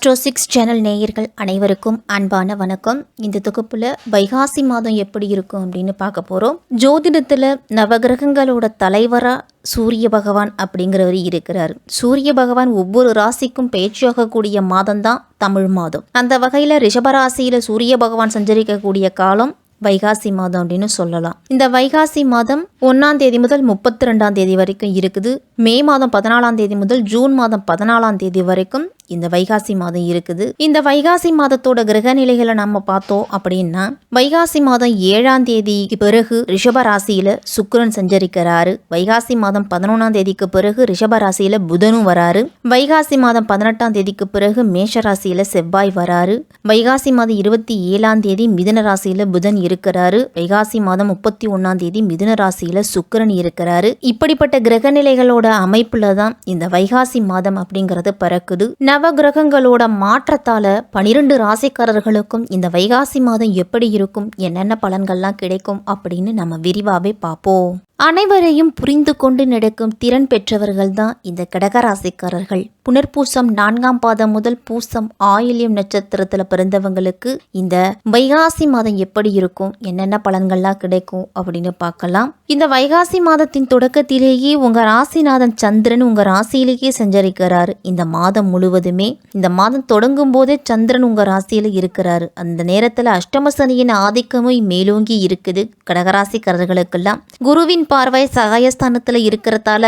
Astro six channel நேயர்கள் அனைவருக்கும் அன்பான வணக்கம். இந்த தொகுப்புல வைகாசி மாதம் எப்படி இருக்கும் அப்படின்னு பார்க்க போறோம். ஜோதிடத்துல நவகிரகங்களோட தலைவரா சூரிய பகவான் அப்படிங்கிறவர் இருக்கிறார். சூரிய பகவான் ஒவ்வொரு ராசிக்கும் பேச்சாகக்கூடிய மாதம் தான் தமிழ் மாதம். அந்த வகையில் ரிஷபராசியில் சூரிய பகவான் சஞ்சரிக்கக்கூடிய காலம் வைகாசி மாதம் அப்படின்னு சொல்லலாம். இந்த வைகாசி மாதம் ஒன்றாம் தேதி முதல் முப்பத்தி ரெண்டாம் தேதி வரைக்கும் இருக்குது. மே மாதம் பதினாலாம் தேதி முதல் ஜூன் மாதம் பதினாலாம் தேதி வரைக்கும் இந்த வைகாசி மாதம் இருக்குது. இந்த வைகாசி மாதத்தோட கிரக நிலைகளை நம்ம பார்த்தோம் அப்படின்னா வைகாசி மாதம் ஏழாம் தேதிக்கு பிறகு ரிஷப ராசியில சுக்கரன் சஞ்சரிக்கிறாரு. வைகாசி மாதம் பதினொன்றாம் தேதிக்கு பிறகு ரிஷப ராசியில புதனும் வராரு. வைகாசி மாதம் பதினெட்டாம் தேதிக்கு பிறகு மேஷ ராசியில செவ்வாய் வராரு. வைகாசி மாதம் இருபத்தி ஏழாம் தேதி மிதுன ராசியில புதன் இருக்கிறாரு. வைகாசி மாதம் முப்பத்தி ஒன்னாம் தேதி மிதுன ராசியில சுக்கரன் இருக்கிறாரு. இப்படிப்பட்ட கிரக நிலைகளோட அமைப்புல தான் இந்த வைகாசி மாதம் அப்படிங்கறது பிறக்குது. நவகிரகங்களோட மாற்றத்தால் பனிரெண்டு ராசிக்காரர்களுக்கும் இந்த வைகாசி மாதம் எப்படி இருக்கும்? என்னென்ன பலன்கள்லாம் கிடைக்கும்? அப்படின்னு நம்ம விரிவாகவே பார்ப்போம். அனைவரையும் புரிந்து கொண்டு நடக்கும் திறன் பெற்றவர்கள் தான் இந்த கடகராசிக்காரர்கள். புனர்பூசம் நான்காம் பாதம் முதல் பூசம் ஆயில்யம் நட்சத்திரத்தில் பிறந்தவங்களுக்கு இந்த வைகாசி மாதம் எப்படி இருக்கும் என்னென்ன பலன்கள்லாம் கிடைக்கும் அப்படின்னு பார்க்கலாம். இந்த வைகாசி மாதத்தின் தொடக்கத்திலேயே உங்க ராசிநாதன் சந்திரன் உங்க ராசியிலேயே சஞ்சரிக்கிறாரு. இந்த மாதம் முழுவதுமே இந்த மாதம் தொடங்கும் போதே சந்திரன் உங்க ராசியில இருக்கிறாரு. அந்த நேரத்தில் அஷ்டம சனியின் ஆதிக்கமும் மேலோங்கி இருக்குது. கடகராசிக்காரர்களுக்கெல்லாம் குருவின் பார்வை சகாயஸ்தானத்தில் இருக்கிறதால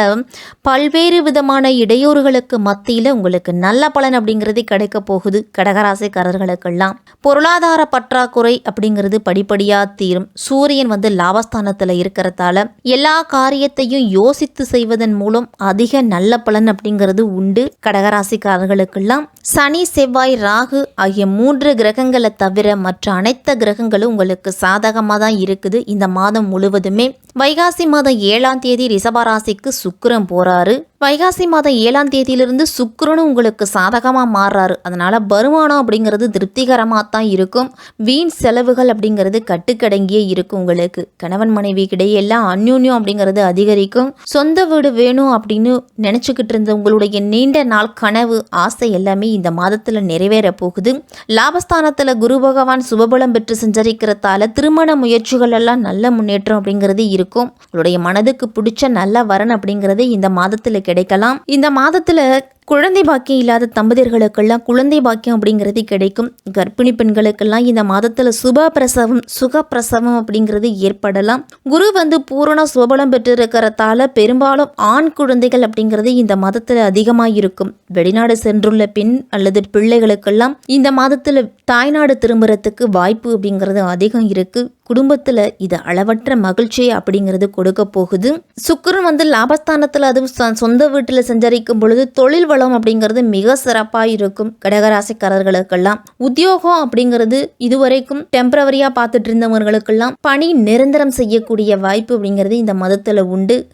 பல்வேறு விதமான இடையூறுகளுக்கு மத்தியில் உங்களுக்கு நல்ல பலன் அப்படிங்கிறது கிடைக்க போகுது. கடகராசிக்காரர்களுக்கெல்லாம். பொருளாதார பற்றாக்குறை அப்படிங்கிறது படிப்படியாக தீரும். சூரியன் வந்து லாபஸ்தானத்தில் இருக்கிறதால எல்லா காரியத்தையும் யோசித்து செய்வதன் மூலம் அதிக நல்ல பலன் அப்படிங்கிறது உண்டு. கடகராசிக்காரர்களுக்கெல்லாம் சனி செவ்வாய் ராகு ஆகிய மூன்று கிரகங்களை தவிர மற்ற அனைத்து கிரகங்களும் உங்களுக்கு சாதகமாக தான் இருக்குது. இந்த மாதம் முழுவதுமே வைகாசி மாதம் ஏழாம் தேதி ரிஷபராசிக்கு சுக்கரம் போறாரு. வைகாசி மாதம் ஏழாம் தேதியிலிருந்து சுக்கரனும் உங்களுக்கு சாதகமாக மாறுறாரு. அதனால் வருமானம் அப்படிங்கிறது திருப்திகரமாக தான் இருக்கும். வீண் செலவுகள் அப்படிங்கிறது கட்டுக்கடங்கியே இருக்கும் உங்களுக்கு. கணவன் மனைவி கிடையெல்லாம் அந்யூன்யம் அப்படிங்கிறது அதிகரிக்கும். சொந்த வீடு வேணும் அப்படின்னு நினச்சிக்கிட்டு இருந்த உங்களுடைய நீண்ட நாள் கனவு ஆசை எல்லாமே இந்த மாதத்தில் நிறைவேற போகுது. லாபஸ்தானத்தில் குரு பகவான் சுபபலம் பெற்று சஞ்சரிக்கிறதால திருமண முயற்சிகள் எல்லாம் நல்ல முன்னேற்றம் அப்படிங்கிறது இருக்கும். உங்களுடைய மனதுக்கு பிடிச்ச நல்ல வரன் அப்படிங்கிறது இந்த மாதத்தில் கிடைக்கலாம். இந்த மாதத்தில் குழந்தை பாக்கியம் இல்லாத தம்பதியர்களுக்கெல்லாம் குழந்தை பாக்கியம் அப்படிங்கிறது கிடைக்கும். கர்ப்பிணி பெண்களுக்கெல்லாம் இந்த மாதத்தில் சுப பிரசவம் சுக பிரசவம் அப்படிங்கிறது ஏற்படலாம். குரு வந்து பூரண சுபலம் பெற்றிருக்கிறதால பெரும்பாலும் ஆண் குழந்தைகள் அப்படிங்கிறது இந்த மாதத்தில் அதிகமாக இருக்கும் வெளிநாடு சென்றுள்ள பெண் அல்லது பிள்ளைகளுக்கெல்லாம் இந்த மாதத்தில் தாய்நாடு திரும்புறதுக்கு வாய்ப்பு அப்படிங்கிறது அதிகம் இருக்கு. குடும்பத்தில் இது அளவற்ற மகிழ்ச்சி அப்படிங்கிறது கொடுக்க போகுது. சுக்கரன் வந்து லாபஸ்தானத்தில் அதுவும் சொந்த வீட்டில் சஞ்சரிக்கும் பொழுது தொழில் வளம் அப்படிங்கிறது மிக சிறப்பாக இருக்கும். கடகராசிக்காரர்களுக்கெல்லாம் உத்தியோகம் அப்படிங்கிறது இதுவரைக்கும் டெம்பரவரியாக பார்த்துட்டு இருந்தவர்களுக்கெல்லாம் பணி நிரந்தரம் செய்யக்கூடிய வாய்ப்பு அப்படிங்கிறது இந்த மதத்தில் உண்டு.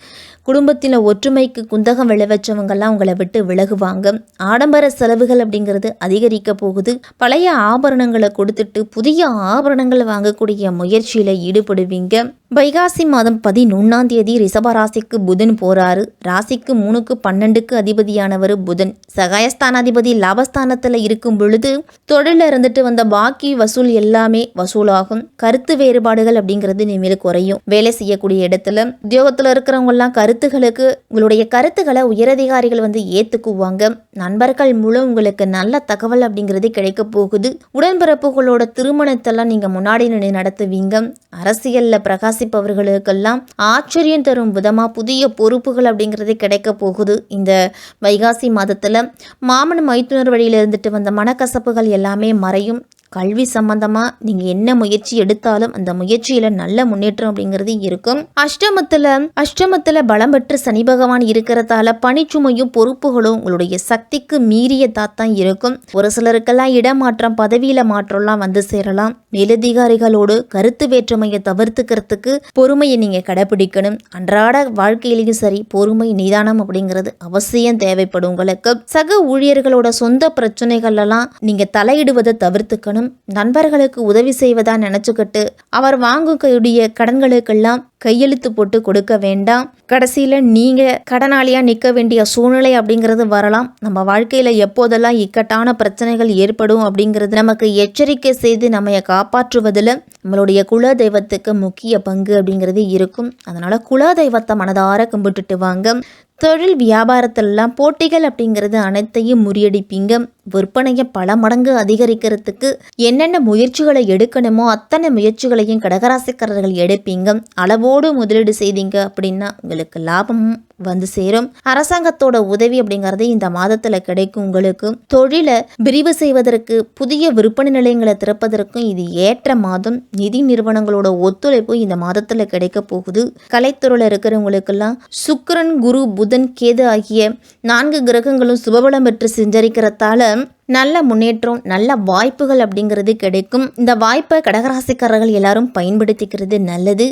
குடும்பத்தில் ஒற்றுமைக்கு குந்தகம் விளைவிச்சவங்கெல்லாம் உங்களை விட்டு விலகுவாங்க. ஆடம்பர செலவுகள் அப்படிங்கிறது அதிகரிக்க போகுது. பழைய ஆபரணங்களை கொடுத்துட்டு புதிய ஆபரணங்களை வாங்கக்கூடிய முயற்சியில் ஈடுபடுவீங்க. வைகாசி மாதம் பதினொன்றாம் தேதி ரிஷபராசிக்கு புதன் போறாரு. ராசிக்கு மூணுக்கு பன்னெண்டுக்கு அதிபதியானவர் புதன். சகாயஸ்தானாதிபதி லாபஸ்தானத்தில் இருக்கும் பொழுது தொழிலில் இருந்துட்டு வந்த பாக்கி வசூல் எல்லாமே வசூலாகும். கருத்து வேறுபாடுகள் அப்படிங்கிறது இனிமேல் குறையும். வேலை செய்யக்கூடிய இடத்துல உத்தியோகத்தில் இருக்கிறவங்க எல்லாம் கருத்துகளுக்கு உங்களுடைய கருத்துக்களை உயரதிகாரிகள் வந்து ஏத்துக்குவாங்க. நண்பர்கள் மூலம் உங்களுக்கு நல்ல தகவல் அப்படிங்கிறது கிடைக்க போகுது. உடன்பிறப்புகளோட திருமணத்தெல்லாம் நீங்க முன்னாடி நின்று நடத்துவீங்க. அரசியல்ல பிரகாசிப்பவர்களுக்கெல்லாம் ஆச்சரியம் தரும் விதமா புதிய பொறுப்புகள் அப்படிங்கிறது கிடைக்க போகுது. இந்த வைகாசி மாதத்துல மாமன் மைத்துனர் வழியில இருந்துட்டு வந்த மனக்கசப்புகள் எல்லாமே மறையும். கல்வி சம்பந்தமாக நீங்கள் என்ன முயற்சி எடுத்தாலும் அந்த முயற்சியில் நல்ல முன்னேற்றம் அப்படிங்கிறது இருக்கும். அஷ்டமத்தில் அஷ்டமத்தில் பலம் பெற்று சனி பகவான் இருக்கிறதால பணிச்சுமையும் பொறுப்புகளும் உங்களுடைய சக்திக்கு மீறிய தான் இருக்கும். ஒரு சிலருக்கெல்லாம் இடமாற்றம் பதவியில் மாற்றம்லாம் வந்து சேரலாம். மேலதிகாரிகளோடு கருத்து வேற்றுமையை தவிர்த்துக்கிறதுக்கு பொறுமையை நீங்கள் கடைபிடிக்கணும். அன்றாட வாழ்க்கையிலையும் சரி பொறுமை நிதானம் அப்படிங்கிறது அவசியம் தேவைப்படும் உங்களுக்கு. சக ஊழியர்களோட சொந்த பிரச்சனைகள் எல்லாம் தலையிடுவதை தவிர்த்துக்கணும். இருக்கணும் நண்பர்களுக்கு உதவி செய்வதா நினச்சிக்கிட்டு அவர் வாங்கக்கூடிய கடன்களுக்கெல்லாம் கையெழுத்து போட்டு கொடுக்க வேண்டாம். கடைசியில் நீங்கள் கடனாளியாக நிற்க வேண்டிய சூழ்நிலை அப்படிங்கிறது வரலாம். நம்ம வாழ்க்கையில் எப்போதெல்லாம் இக்கட்டான பிரச்சனைகள் ஏற்படும் அப்படிங்கிறது நமக்கு எச்சரிக்கை செய்து நம்மை காப்பாற்றுவதில் நம்மளுடைய குல தெய்வத்துக்கு முக்கிய பங்கு அப்படிங்கிறது இருக்கும். அதனால் குல தெய்வத்தை மனதார கும்பிட்டுட்டு வாங்க. தொழில் வியாபாரத்திலலாம் போட்டிகள் அப்படிங்கிறது அனைத்தையும் முறியடிப்பீங்க. விற்பனையை பல மடங்கு அதிகரிக்கிறதுக்கு என்னென்ன முயற்சிகளை எடுக்கணுமோ அத்தனை முயற்சிகளையும் கடகராசிக்காரர்கள் எடுப்பீங்க. அளவோடு முதலீடு செய்தீங்க அப்படின்னா உங்களுக்கு லாபமும் வந்து சேரும். அரசாங்கத்தோட உதவி அப்படிங்கிறது இந்த மாதத்தில் கிடைக்கும் உங்களுக்கு. தொழிலை விரிவு செய்வதற்கு புதிய விற்பனை நிலையங்களை திறப்பதற்கும் இது ஏற்ற மாதம். நிதி நிறுவனங்களோட ஒத்துழைப்பு இந்த மாதத்தில் கிடைக்க போகுது. கலைத்துறையில் இருக்கிறவங்களுக்கெல்லாம் சுக்கரன் குரு புதன் கேது ஆகிய நான்கு கிரகங்களும் சுபபலம் பெற்று செஞ்சரிக்கிறதால நல்ல முன்னேற்றம் நல்ல வாய்ப்புகள் அப்படிங்கிறது கிடைக்கும். இந்த வாய்ப்பை கடகராசிக்காரர்கள் எல்லாரும் பயன்படுத்திக்கிறது நல்லது.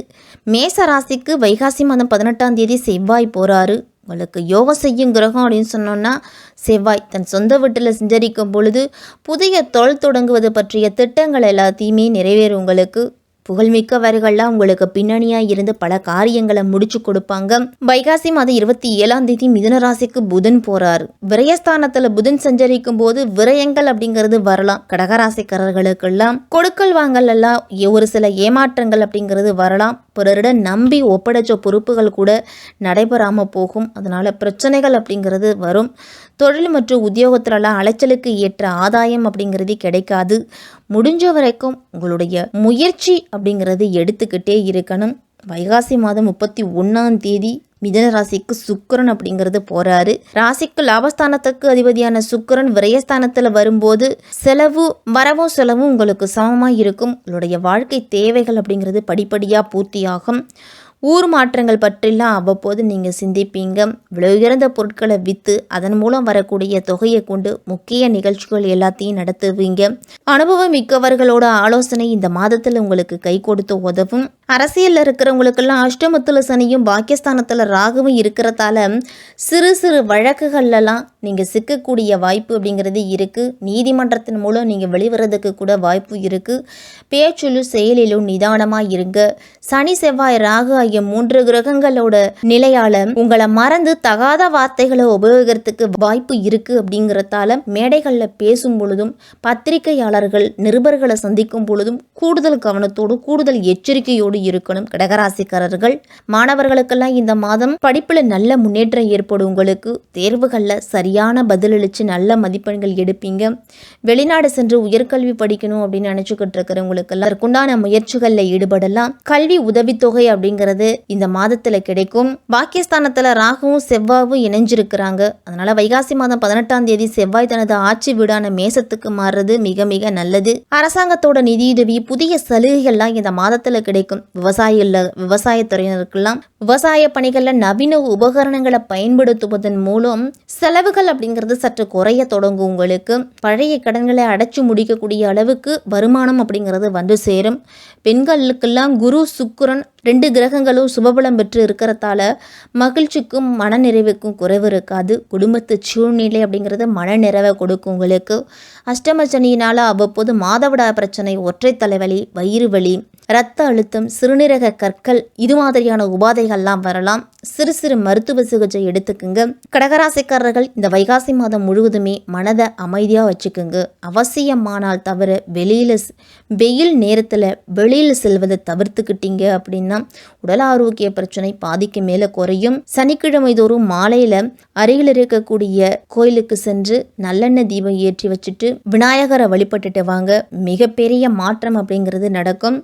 மேச ராசிக்கு வைகாசி மாதம் பதினெட்டாம் தேதி செவ்வாய் போகிறாரு உங்களுக்கு யோகம் செய்யும் கிரகம் அப்படின்னு சொன்னோன்னா செவ்வாய் தன் சொந்த வீட்டில் சஞ்சரிக்கும் பொழுது புதிய தொழில் தொடங்குவது பற்றிய திட்டங்கள் எல்லாத்தையுமே நிறைவேறும் உங்களுக்கு. புகழ்மிக்கவர்கள்லாம் உங்களுக்கு பின்னணியாக இருந்து பல காரியங்களை முடிச்சு கொடுப்பாங்க. வைகாசி மாதம் இருபத்தி ஏழாம் தேதி மிதுன ராசிக்கு புதன் போறார். விரயஸ்தானத்தில் புதன் சஞ்சரிக்கும் போது விரயங்கள் அப்படிங்கிறது வரலாம். கடகராசிக்காரர்களுக்கெல்லாம் கொடுக்கல் வாங்கல் எல்லாம் ஒரு சில ஏமாற்றங்கள் அப்படிங்கிறது வரலாம். பிறரிடம் நம்பி ஒப்படைச்ச பொறுப்புகள் கூட நடைபெறாமல் போகும். அதனால் பிரச்சனைகள் அப்படிங்கிறது வரும். தொழில் மற்றும் உத்தியோகத்திலலாம் அலைச்சலுக்கு ஏற்ற ஆதாயம் அப்படிங்கிறது கிடைக்காது. முடிஞ்ச வரைக்கும் உங்களுடைய முயற்சி அப்படிங்கிறது எடுத்துக்கிட்டே இருக்கணும். வைகாசி மாதம் முப்பத்தி ஒன்றாம் தேதி மிதன ராசிக்கு சுக்கரன் அப்படிங்கிறது போறாரு. ராசிக்கு லாபஸ்தானத்துக்கு அதிபதியான சுக்கரன் விரயஸ்தானத்தில் வரும்போது செலவு வரவும் செலவும் உங்களுக்கு சமமாக இருக்கும். உங்களுடைய வாழ்க்கை தேவைகள் அப்படிங்கிறது படிப்படியாக பூர்த்தியாகும். ஊர் மாற்றங்கள் பற்றிலாம் அவ்வப்போது நீங்கள் சிந்திப்பீங்க. விலையுயர்ந்த பொருட்களை விற்று அதன் மூலம் வரக்கூடிய தொகையை கொண்டு முக்கிய நிகழ்ச்சிகள் எல்லாத்தையும் நடத்துவீங்க. அனுபவம் மிக்கவர்களோட ஆலோசனை இந்த மாதத்தில் உங்களுக்கு கை கொடுத்து உதவும். அரசியலில் இருக்கிறவங்களுக்கெல்லாம் அஷ்டமத்தில் சனியும் பாக்கியஸ்தானத்தில் ராகுவும் இருக்கிறதால சிறு சிறு வழக்குகள்லாம் நீங்கள் சிக்கக்கூடிய வாய்ப்பு அப்படிங்கிறது இருக்குது நீதிமன்றத்தின் மூலம் நீங்கள் வெளிவரதுக்கு கூட வாய்ப்பு இருக்குது பேச்சிலும் செயலிலும் நிதானமாக இருங்க. சனி செவ்வாய் ராகு ஆகிய மூன்று கிரகங்களோட நிலையால உங்களை மறந்து தகாத வார்த்தைகளை உபயோகிக்கிறதுக்கு வாய்ப்பு இருக்கு அப்படிங்கிறதால மேடைகளில் பேசும் பொழுதும் பத்திரிகையாளர்கள் நிருபர்களை சந்திக்கும் பொழுதும் கூடுதல் கவனத்தோடு கூடுதல் எச்சரிக்கையோடு இருக்கணும் கடகராசிக்காரர்கள். மாணவர்களுக்கெல்லாம் இந்த மாதம் படிப்பில் நல்ல முன்னேற்றம் ஏற்படும் உங்களுக்கு தேர்வுகளில் சரியான பதிலளித்து நல்ல மதிப்பெண்கள் எடுப்பீங்க. வெளிநாடு சென்று உயர்கல்வி படிக்கணும் அப்படின்னு நினச்சிக்கிட்டு இருக்கிறவங்களுக்கெல்லாம் அதற்குண்டான முயற்சிகளில் ஈடுபடலாம். கல்வி உதவித்தொகை அப்படிங்கிறது இந்த மாதத்தில் கிடைக்கும். பாக்கியஸ்தானத்தில் ராகுவும் செவ்வாவும் இணைஞ்சிருக்கிறாங்க. அதனால வைகாசி மாதம் பதினெட்டாம் தேதி செவ்வாய் தனது ஆட்சி வீடான மேசத்துக்கு மாறுறது மிக மிக நல்லது. அரசாங்கத்தோட நிதியுதவி புதிய சலுகைகள்லாம் இந்த மாதத்தில் கிடைக்கும். விவசாயிகள் விவசாயத்துறையினருக்கெல்லாம் விவசாய பணிகளில் நவீன உபகரணங்களை பயன்படுத்துவதன் மூலம் செலவுகள் அப்படிங்கிறது சற்று குறைய தொடங்கும் உங்களுக்கு. பழைய கடன்களை அடைச்சி முடிக்கக்கூடிய அளவுக்கு வருமானம் அப்படிங்கிறது வந்து சேரும். பெண்களுக்கெல்லாம் குரு சுக்குரன் ரெண்டு கிரகங்களும் சுபபலம் பெற்று இருக்கிறதால மகிழ்ச்சிக்கும் மனநிறைவுக்கும் குறைவு இருக்காது. குடும்பத்து சூழ்நிலை அப்படிங்கிறது மனநிறைவை கொடுக்கும் உங்களுக்கு. அஷ்டம சனியினால் அவ்வப்போது மாதவிடா பிரச்சனை ஒற்றை தலைவலி வயிறு வலி இரத்த அழுத்தம் சிறுநீரக கற்கள் இது மாதிரியான உபாதைகள்லாம் வரலாம். சிறு சிறு மருத்துவ சிகிச்சை எடுத்துக்குங்க. கடகராசிக்காரர்கள் இந்த வைகாசி மாதம் முழுவதுமே மனதை அமைதியாக வச்சுக்குங்க. அவசியமானால் தவிர வெளியில் வெயில் நேரத்தில் வெளியில் செல்வதை தவிர்த்துக்கிட்டீங்க அப்படின்னா உடல் ஆரோக்கிய பிரச்சனை பாதிக்கு மேலே குறையும். சனிக்கிழமை தோறும் மாலையில் அருகில் இருக்கக்கூடிய கோயிலுக்கு சென்று நல்லெண்ணெய் தீபம் ஏற்றி வச்சுட்டு விநாயகரை வழிபட்டுட்டு வாங்க. மிகப்பெரிய மாற்றம் அப்படிங்கிறது நடக்கும்.